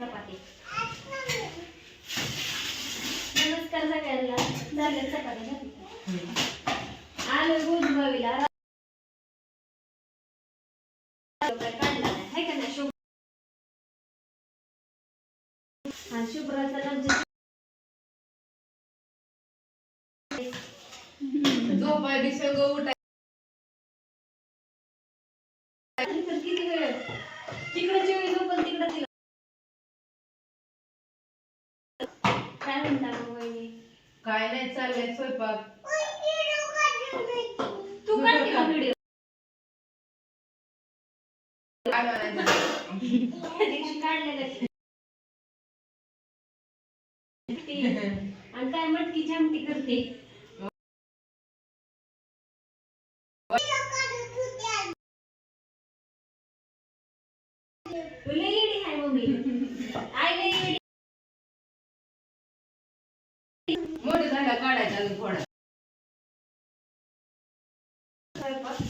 चपाती नमस्कार सगळ्यांना. झाले चपाती. आलो हा शुभ्राचा झोपायला सगळं उठाय किती वेळ? तिकडे जेवी काय म्हणता मग वहिनी काय नाही चाललंय स्वयंपाक तू काढते का व्हिडिओ काय म्हणायचं? त्या दिवशी काढलेलं ते. आणि काय मटकीची आमटी करते लई येडी आहे मम्मी मोठं झालं काढायचं अजून थोडा स्वयंपाक.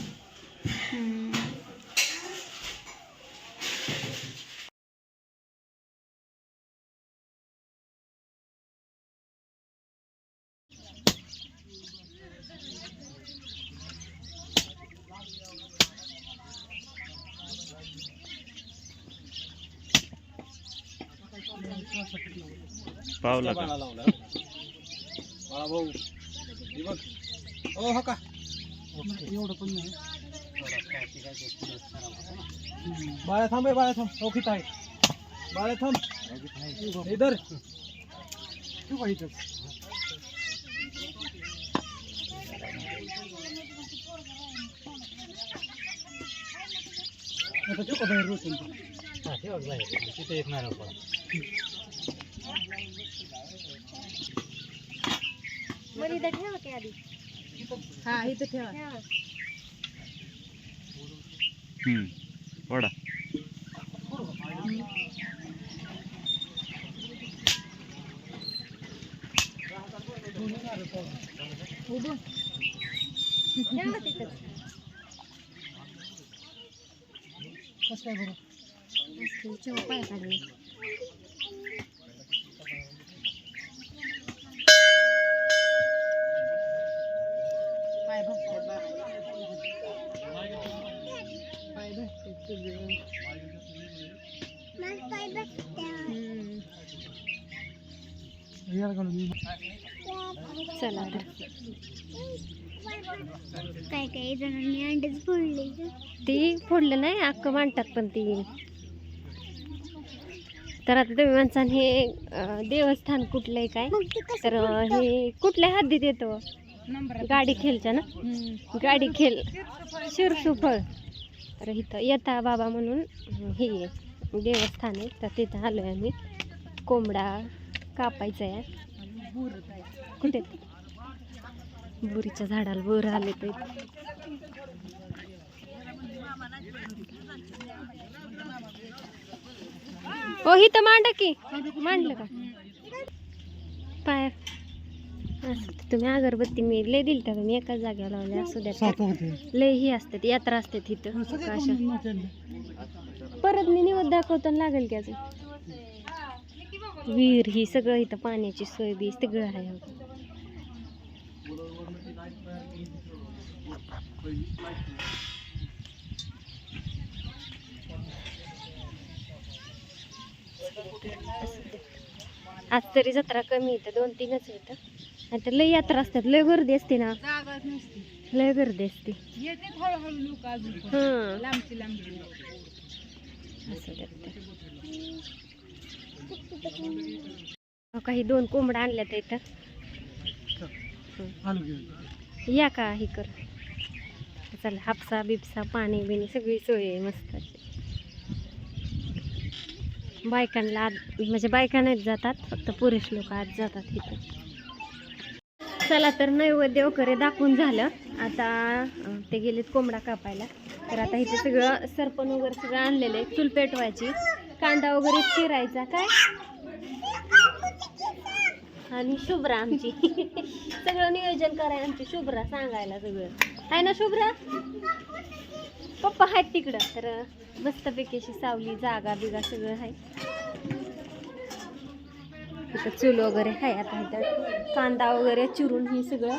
पावला का भाऊ. हे बघ. ओ हो का? एवढं पण नाही बाळा थांब बाळा थांब. ओळखीत आहे बाळा थांब. इधर तू पाहिजे आता ठेव का बाहेर रोशन तिथे येत नाही मग इथं ठेवा की आधी. हा इथं ठेवा. ठेवा. हम्म वडा ठेवा तिथं. कसं काय बरं? मस्त चव पाय काढले पाय भरतात बाळा. पाय भरतात तुझे. चला तर. काय काही जणांनी अंडेच फोडले ती फोडलं नाही अक्क मांडतात पण ती. तर आता तुम्ही म्हणसान हे देवस्थान कुठलं आहे काय? तर हे कुठल्या हद्दीत येतो? गाडी खेलच्या ना? गाडी खेल शिरसुफळ. तर इथं येता बाबा म्हणून हे आहे, देवस्थान आहे तर तिथं आहे आम्ही. कोंबडा कापायचा आहे कुठे? बुरीच्या झाडाला बोर आले तर हो इथं मांड की. मांडलं का पाय असं ते तुम्ही अगरबत्ती मी लय दिली का तुम्ही एकाच जागेवर लावल्या असू द्या. लय ही असते यात्रा असते तिथं? परत मी निवड दाखवताना लागेल की अजून. विहीर ही सगळं इथं पाण्याची सोय बी सगळं आहे. आज तरी जत्रा कमी येतं दोन तीनच येतं आणि तर लय यात्रा असतात लय गर्दी असते ना. जागाच नसते. लय गर्दी असते. येते हळूहळू लोक अजून पण. हं. लांबची लांबची असं त्यात काही दोन कोंबड्या आणल्यात इथं. आलो या का हे कर. चला हापसा बिपसा पाणी बिणी सगळी सोय आहे मस्त. अशी. बायकांना आत म्हणजे बायकांनाच जातात फक्त पुरुष लोक आत जातात इथं. चला तर नैवेद्य वगैरे दाखवून झालं. आता ते गेलेत कोंबडा कापायला. तर आता इथे सगळं सरपण वगैरे सगळं आणलेलं आहे चूल पेटवायची. कांदा वगैरे चिरायचा काय? आणि शुभ्रा आमची. सगळं नियोजन करायला आमची शुभ्रा सांगायला सगळं. आहे ना शुभ्रा? पप्पा आहेत तिकडं. तर मस्तपैकी अशी सावली जागा बिगा सगळं आहे. इथं चूल वगैरे आहे आता इथं. कांदा वगैरे चिरून ही सगळं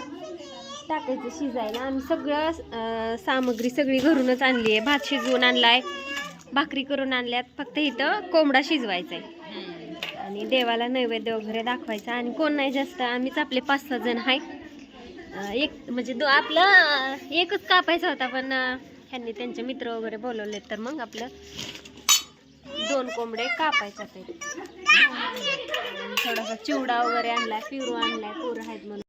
टाकायचं शिजायला. आम्ही सगळं सामग्री सगळी घरूनच आणली आहे. भात शिजवून आणलाय भाकरी करून आणल्यात. फक्त इथं कोंबडा शिजवायचा आहे. आणि देवाला नैवेद्य वगैरे दाखवायचा. आणि कोण नाही जास्त आम्हीच आपले पाच सहा जण आहे. एक म्हणजे दो आपलं एकच कापायचा होता पण ह्यांनी त्यांचे मित्र वगैरे बोलवले तर मग आपलं दोन कोंबडे कापायचे ते थोडासा चिवडा वगैरे आणलाय पिरू आणलाय पोरं आहेत म्हणून.